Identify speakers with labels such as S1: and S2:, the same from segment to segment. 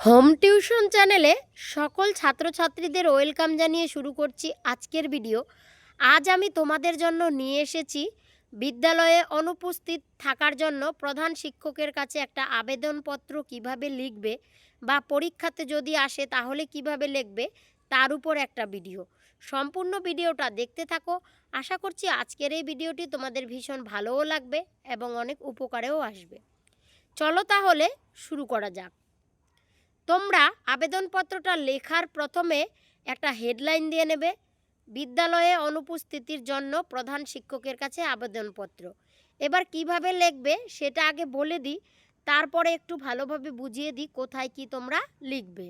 S1: Home tuition চ্যানেলে সকল ছাত্রছাত্রীদের ওয়েলকাম জানিয়ে শুরু করছি আজকের ভিডিও। আজ আমি তোমাদের জন্য নিয়ে এসেছি বিদ্যালয়ে অনুপস্থিত থাকার জন্য প্রধান শিক্ষকের কাছে একটা আবেদনপত্র কীভাবে লিখবে বা পরীক্ষাতে যদি আসে তাহলে কীভাবে লিখবে তার উপর একটা ভিডিও। সম্পূর্ণ ভিডিওটা দেখতে থাকো। আশা করছি আজকের এই ভিডিওটি তোমাদের ভীষণ ভালোও লাগবে এবং অনেক উপকারেও আসবে। চলো তাহলে শুরু করা যাক। তোমরা আবেদনপত্রটা লেখার প্রথমে একটা হেডলাইন দিয়ে নেবে। বিদ্যালয়ে অনুপস্থিতির জন্য প্রধান শিক্ষকের কাছে আবেদনপত্র। এবার কীভাবে লিখবে সেটা আগে বলে দিই, তারপরে একটু ভালোভাবে বুঝিয়ে দিই কোথায় কি তোমরা লিখবে।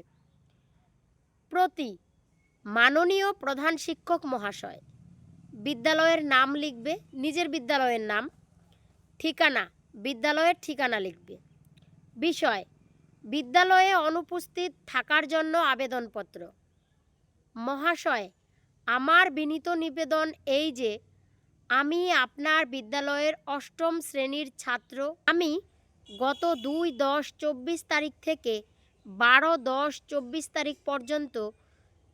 S1: প্রতি মাননীয় প্রধান শিক্ষক মহাশয়, বিদ্যালয়ের নাম লিখবে, নিজের বিদ্যালয়ের নাম, ঠিকানা, বিদ্যালয়ের ঠিকানা লিখবে। বিষয় বিদ্যালয়ে অনুপস্থিত থাকার জন্য আবেদনপত্র। মহাশয়, আমার বিনীত নিবেদন এই যে, আমি আপনার বিদ্যালয়ের অষ্টম শ্রেণির ছাত্র। আমি গত দুই দশ চব্বিশ তারিখ থেকে বারো দশ চব্বিশ তারিখ পর্যন্ত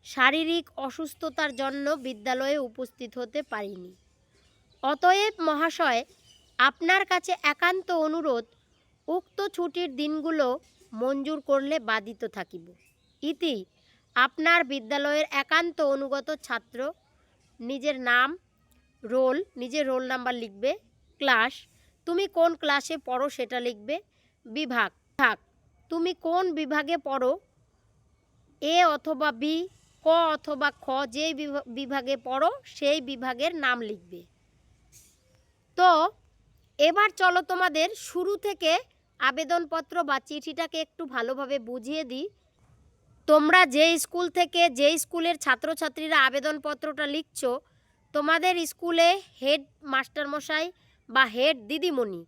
S1: শারীরিক অসুস্থতার জন্য বিদ্যালয়ে উপস্থিত হতে পারিনি। অতএব মহাশয়, আপনার কাছে একান্ত অনুরোধ, উক্ত ছুটির দিনগুলো মঞ্জুর করলে বাধিত থাকিব। ইতি আপনার বিদ্যালয়ের একান্ত অনুগত ছাত্র, নিজের নাম, রোল, নিজের রোল নাম্বার লিখবে, ক্লাস, তুমি কোন ক্লাসে পড়ো সেটা লিখবে, বিভাগ বিভাগ, তুমি কোন বিভাগে পড়ো, এ অথবা বি, ক অথবা খ, যেই বিভা- বিভাগে পড়ো সেই বিভাগের নাম লিখবে। তো, এবার চলো তোমাদের শুরু থেকে আবেদনপত্র বা চিঠিটাকে একটু ভালোভাবে বুঝিয়ে দিই। তোমরা যে স্কুল থেকে যে স্কুলের ছাত্রছাত্রীরা আবেদনপত্রটা লিখছ, তোমাদের স্কুলে হেড মাস্টারমশাই বা হেড দিদিমণি।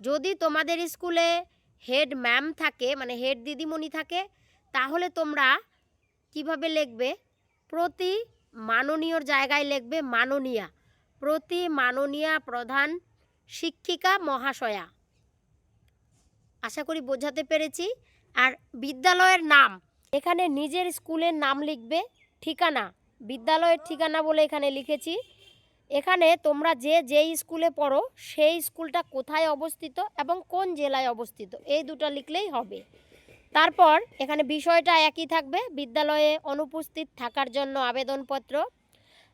S1: যদি তোমাদের স্কুলে হেড ম্যাম থাকে মানে হেড দিদিমণি থাকে, তাহলে তোমরা কীভাবে লিখবে? প্রতি মাননীয়র জায়গায় লিখবে মাননীয়া। প্রতি মাননীয়া প্রধান শিক্ষিকা মহাশয়া। আশা করি বোঝাতে পেরেছি। আর বিদ্যালয়ের নাম, এখানে নিজের স্কুলের নাম লিখবে, ঠিকানা, বিদ্যালয়ের ঠিকানা বলে এখানে লিখেছি। এখানে তোমরা যে যেই স্কুলে পড়ো, সেই স্কুলটা কোথায় অবস্থিত এবং কোন জেলায় অবস্থিত, এই দুটো লিখলেই হবে। তারপর এখানে বিষয়টা একই থাকবে, বিদ্যালয়ে অনুপস্থিত থাকার জন্য আবেদনপত্র।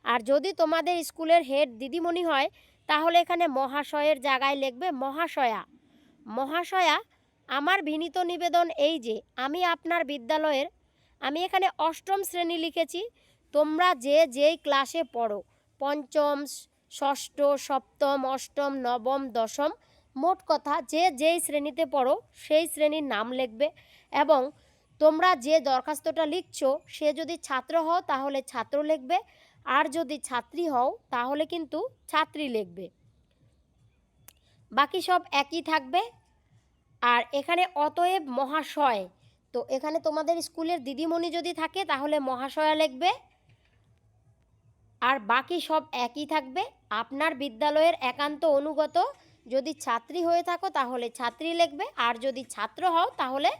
S1: আর যদি তোমাদের স্কুলের হেড দিদিমণি হয়, তাহলে এখানে মহাশয়ের জায়গায় লিখবে মহাশয়া। মহাশয়া আমার বিনীত নিবেদন এই যে, আমি আপনার বিদ্যালয়ের, আমি এখানে অষ্টম শ্রেণি লিখেছি, তোমরা যে যেই ক্লাসে পড়ো, পঞ্চম ষষ্ঠ, সপ্তম, অষ্টম, নবম, দশম, মোট কথা যে যেই শ্রেণীতে পড়ো, সেই শ্রেণির নাম লিখবে এবং তোমরা যে দরখাস্তটা লিখছ, সে যদি ছাত্র হও তাহলে ছাত্র লিখবে, আর যদি ছাত্রী হও তাহলে কিন্তু ছাত্রী লিখবে। বাকি সব একই থাকবে আর এখানে অতএব মহাশয়, তো এখানে তোমাদের স্কুলের দিদিমণি যদি থাকে, তাহলে মহাশয়া লিখবে। আর বাকি সব একই থাকবে। আপনার বিদ্যালয়ের একান্ত অনুগত, যদি ছাত্রী হয়ে থাকো, তাহলে ছাত্রী লিখবে। আর যদি ছাত্র হও, তাহলে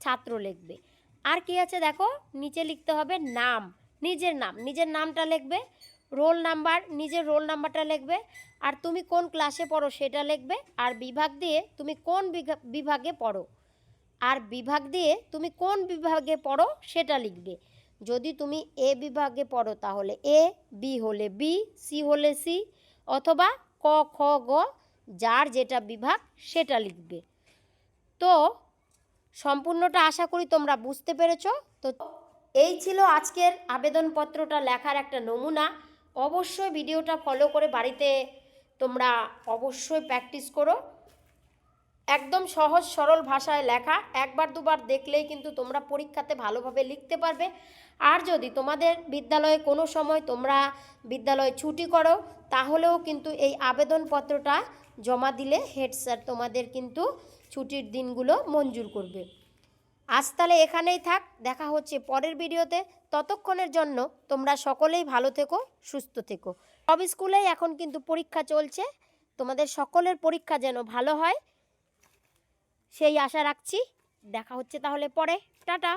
S1: ছাত্র লিখবে। আর কি আছে দেখো? নিচে লিখতে হবে নাম। নিজের নাম। নিজের নামটা লিখবে। রোল নাম্বার, নিজের রোল নাম্বারটা লিখবে আর তুমি কোন ক্লাসে পড়ো সেটা লিখবে আর বিভাগ দিয়ে তুমি কোন বিভাগে পড়ো। আর বিভাগ দিয়ে তুমি কোন বিভাগে পড়ো সেটা লিখবে। যদি তুমি এ বিভাগে পড়ো তাহলে এ বি হলে বি সি হলে সি অথবা ক, খ, গ, যার যেটা বিভাগ সেটা লিখবে। তো সম্পূর্ণটা আশা করি তোমরা বুঝতে পেরেছ। তো এই ছিল আজকের আবেদনপত্রটা লেখার একটা নমুনা। অবশ্যই ভিডিওটা ফলো করে বাড়িতে তোমরা অবশ্যই প্র্যাকটিস করো। একদম সহজ, সরল ভাষায় লেখা। একবার, দুবার দেখলেই কিন্তু তোমরা পরীক্ষাতে ভালোভাবে লিখতে পারবে। আর যদি তোমাদের বিদ্যালয়ে কোনো সময় তোমরা বিদ্যালয়ে ছুটি করো, তাহলেও কিন্তু এই আবেদনপত্রটা জমা দিলে হেড স্যার তোমাদের কিন্তু ছুটির দিনগুলো মঞ্জুর করবে। আজ তাহলে এখানেই থাক, দেখা হচ্ছে পরের ভিডিওতে। ততক্ষণের জন্য তোমরা সকলেই ভালো থেকো, সুস্থ থেকো। সব স্কুলেই এখন কিন্তু পরীক্ষা চলছে। তোমাদের সকলের পরীক্ষা যেন ভালো হয়, সেই আশা রাখছি। দেখা হচ্ছে তাহলে পরে। টাটা!